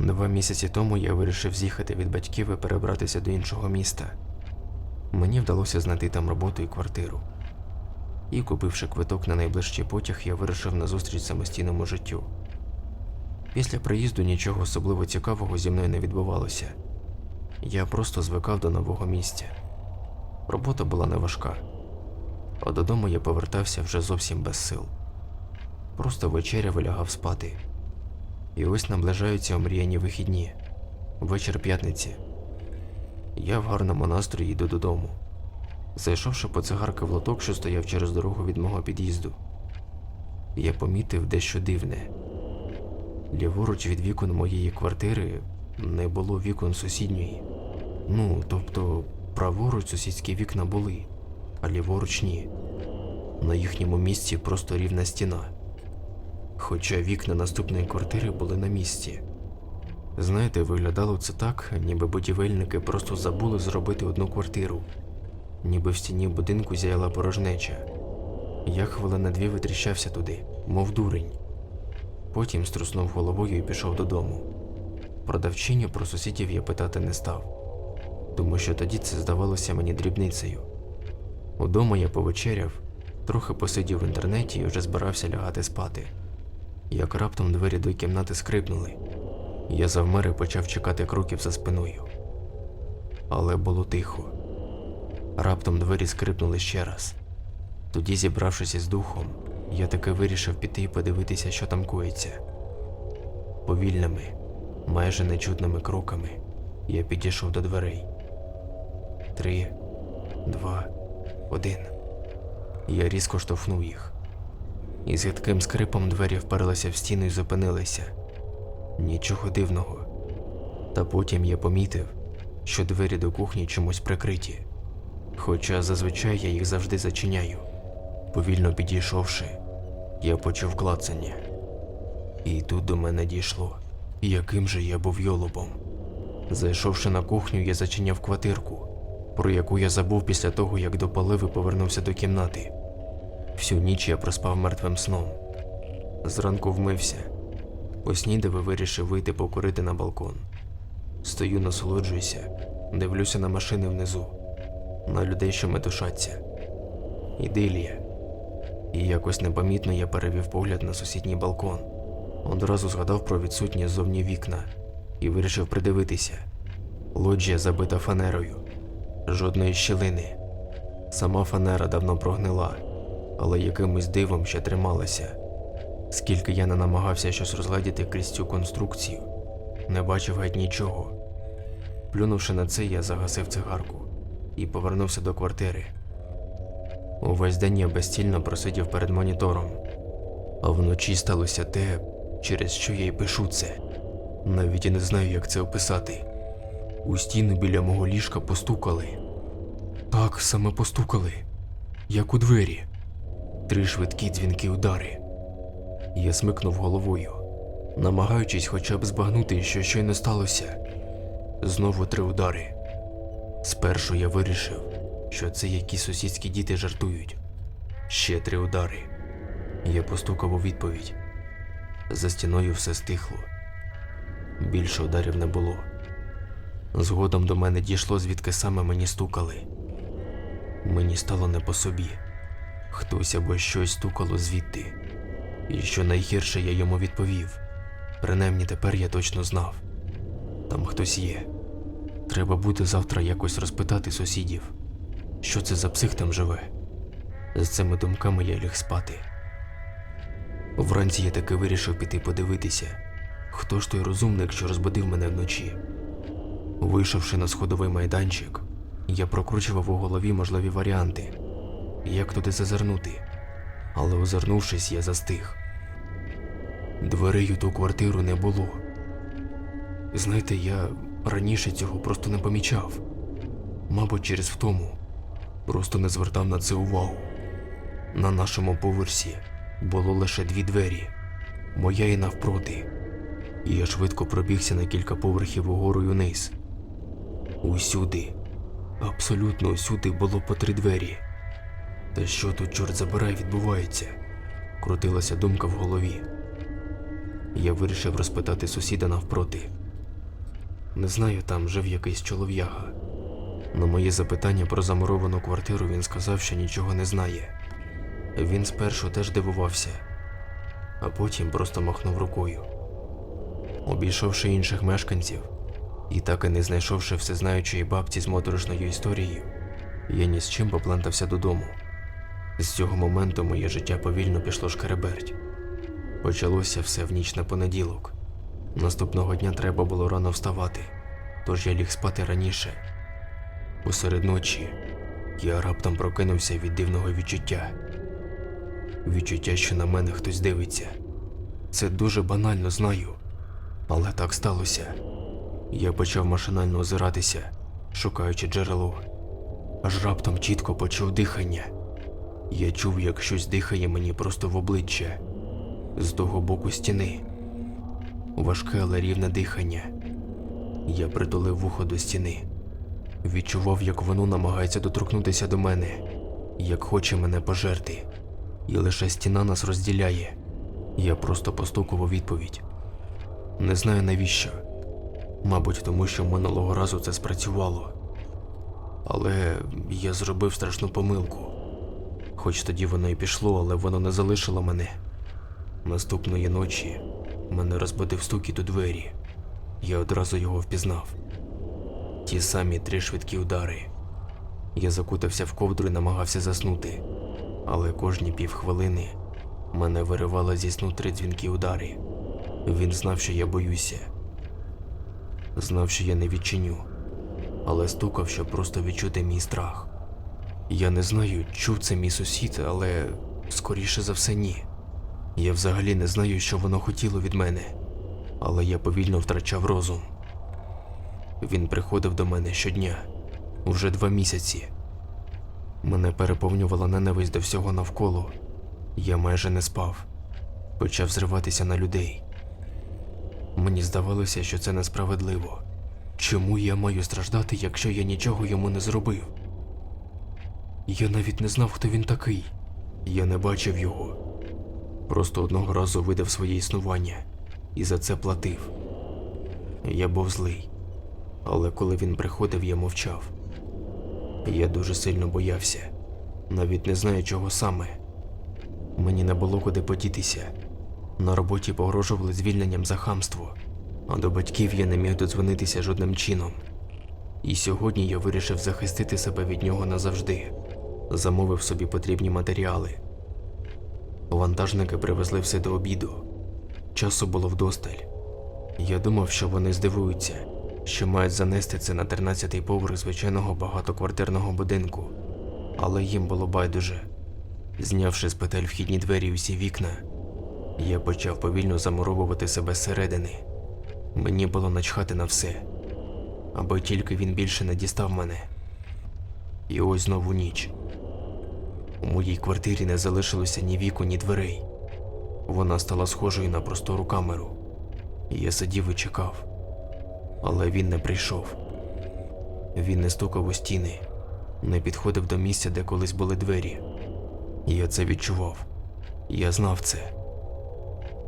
Два місяці тому я вирішив з'їхати від батьків і перебратися до іншого міста. Мені вдалося знайти там роботу і квартиру. І, купивши квиток на найближчий потяг, я вирішив на зустріч самостійному життю. Після приїзду нічого особливо цікавого зі мною не відбувалося. Я просто звикав до нового місця. Робота була не важка, а додому я повертався вже зовсім без сил. Просто вечеря вилягав спати. І ось наближаються омріяні вихідні. Вечір п'ятниці. Я в гарному настрої йду додому. Зайшовши по цигарки в лоток, що стояв через дорогу від мого під'їзду, я помітив дещо дивне. Ліворуч від вікон моєї квартири не було вікон сусідньої. Ну, тобто, праворуч сусідські вікна були, а ліворуч ні. На їхньому місці просто рівна стіна. Хоча вікна наступної квартири були на місці. Знаєте, виглядало це так, ніби будівельники просто забули зробити одну квартиру, ніби в стіні будинку зяяла порожнеча. Я хвилина дві витріщався туди, мов дурень. Потім струснув головою і пішов додому. Продавчиню про сусідів я питати не став, тому що тоді це здавалося мені дрібницею. Удома я повечеряв, трохи посидів в інтернеті і вже збирався лягати спати. Як раптом двері до кімнати скрипнули, я завмер і почав чекати кроків за спиною. Але було тихо. Раптом двері скрипнули ще раз. Тоді, зібравшись із духом, я таки вирішив піти і подивитися, що там коїться. Повільними, майже нечутними кроками я підійшов до дверей. Три, два, один. Я різко штовхнув їх. І з гидким скрипом двері вперлися в стіну і зупинилися. Нічого дивного. Та потім я помітив, що двері до кухні чомусь прикриті. Хоча зазвичай я їх завжди зачиняю. Повільно підійшовши, я почув клацання. І тут до мене дійшло, яким же я був йолобом. Зайшовши на кухню, я зачиняв квартирку, про яку я забув після того, як допалив і повернувся до кімнати. Всю ніч я проспав мертвим сном. Зранку вмився. Поснідав і вирішив вийти покурити на балкон. Стою, насолоджуюся, дивлюся на машини внизу, на людей, що метушаться. Ідилія. І якось непомітно я перевів погляд на сусідній балкон. Одразу згадав про відсутні зовні вікна і вирішив придивитися. Лоджія забита фанерою, жодної щілини. Сама фанера давно прогнила, але якимось дивом ще трималася. Скільки я не намагався щось розгледіти крізь цю конструкцію, не бачив геть нічого. Плюнувши на це, я загасив цигарку і повернувся до квартири. Увесь день я безцільно просидів перед монітором, а вночі сталося те, через що я й пишу це. Навіть і не знаю, як це описати. У стіну біля мого ліжка постукали. Так саме постукали, як у двері. Три швидкі дзвінки удари. Я смикнув головою, намагаючись хоча б збагнути, що щойно сталося. Знову три удари. Спершу я вирішив, що це якісь сусідські діти жартують. Ще три удари. Я постукав у відповідь. За стіною все стихло. Більше ударів не було. Згодом до мене дійшло, звідки саме мені стукали. Мені стало не по собі. Хтось або щось стукало звідти. І що найгірше я йому відповів. Принаймні тепер я точно знав. Там хтось є. Треба буде завтра якось розпитати сусідів, що це за псих там живе. З цими думками я ліг спати. Вранці я таки вирішив піти подивитися, хто ж той розумник, що розбудив мене вночі. Вийшовши на сходовий майданчик, я прокручував у голові можливі варіанти, як туди зазирнути, але озирнувшись, я застиг. Дверей у ту квартиру не було. Знаєте, я раніше цього просто не помічав. Мабуть, через втому. Просто не звертав на це увагу. На нашому поверсі було лише дві двері, моя і навпроти. І я швидко пробігся на кілька поверхів угору й униз. Усюди, абсолютно усюди було по три двері. Та що тут, чорт забирай, відбувається? Крутилася думка в голові. Я вирішив розпитати сусіда навпроти, Не знаю, там жив якийсь чолов'яга. На моє запитання про замуровану квартиру він сказав, що нічого не знає. Він спершу теж дивувався, а потім просто махнув рукою. Обійшовши інших мешканців і так і не знайшовши всезнаючої бабці з моторошною історією, я ні з чим поплентався додому. З цього моменту моє життя повільно пішло шкереберть. Почалося все в ніч на понеділок. Наступного дня треба було рано вставати, тож я ліг спати раніше. Посеред ночі я раптом прокинувся від дивного відчуття. Відчуття, що на мене хтось дивиться. Це дуже банально знаю, але так сталося. Я почав машинально озиратися, шукаючи джерело. Аж раптом чітко почув дихання. Я чув, як щось дихає мені просто в обличчя з того боку стіни. Важке, але рівне дихання. Я притулив вухо до стіни. Відчував, як воно намагається доторкнутися до мене, як хоче мене пожерти. І лише стіна нас розділяє. Я просто постукав у відповідь. Не знаю навіщо. Мабуть, тому що минулого разу це спрацювало. Але я зробив страшну помилку. Хоч тоді воно і пішло, але воно не залишило мене. Наступної ночі мене розбудив стукіт у двері. Я одразу його впізнав. Ті самі три швидкі удари. Я закутався в ковдру і намагався заснути, але кожні півхвилини мене виривало зі сну три дзвінки удари. Він знав, що я боюся. Знав, що я не відчиню, але стукав, щоб просто відчути мій страх. Я не знаю, чув це мій сусід, але скоріше за все ні. Я взагалі не знаю, що воно хотіло від мене, але я повільно втрачав розум. Він приходив до мене щодня, вже два місяці. Мене переповнювала ненависть до всього навколо. Я майже не спав, почав зриватися на людей. Мені здавалося, що це несправедливо. Чому я маю страждати, якщо я нічого йому не зробив? Я навіть не знав, хто він такий. Я не бачив його. Просто одного разу видав своє існування і за це платив. Я був злий, але коли він приходив, я мовчав. Я дуже сильно боявся, навіть не знаю, чого саме. Мені не було куди подітися. На роботі погрожували звільненням за хамство, а до батьків я не міг додзвонитися жодним чином. І сьогодні я вирішив захистити себе від нього назавжди. Замовив собі потрібні матеріали. Вантажники привезли все до обіду. Часу було вдосталь. Я думав, що вони здивуються, що мають занести це на 13-й поверх звичайного багатоквартирного будинку, але їм було байдуже. Знявши з петель вхідні двері усі вікна, я почав повільно замуровувати себе зсередини. Мені було начхати на все, аби тільки він більше не дістав мене. І ось знову ніч. У моїй квартирі не залишилося ні віку, ні дверей. Вона стала схожою на простору камеру. І я сидів і чекав. Але він не прийшов. Він не стукав у стіни, не підходив до місця, де колись були двері. Я це відчував. Я знав це.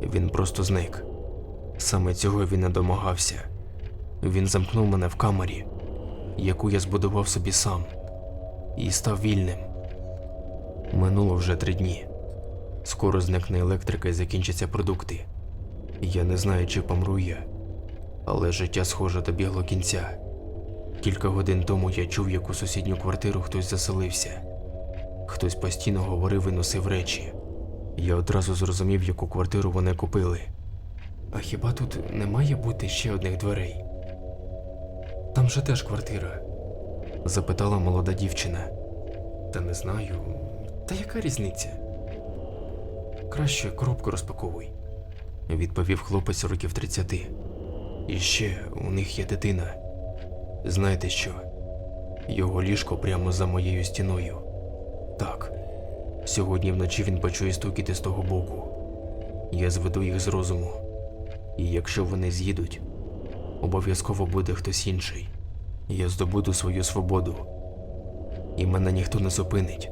Він просто зник. Саме цього він не домагався. Він замкнув мене в камері, яку я збудував собі сам, і став вільним. Минуло вже три дні. Скоро зникне електрика і закінчаться продукти. Я не знаю, чи помру я, але життя схоже добігло кінця. Кілька годин тому я чув, як у сусідню квартиру хтось заселився. Хтось постійно говорив і носив речі. Я одразу зрозумів, яку квартиру вони купили. А хіба тут не має бути ще одних дверей? Там же теж квартира? запитала молода дівчина. Та не знаю. Та яка різниця? Краще коробку розпаковуй, відповів хлопець років 30. І ще у них є дитина. Знаєте що? Його ліжко прямо за моєю стіною. Так, сьогодні вночі він почує стукіти з того боку. Я зведу їх з розуму. І якщо вони з'їдуть, обов'язково буде хтось інший. Я здобуду свою свободу. І мене ніхто не зупинить.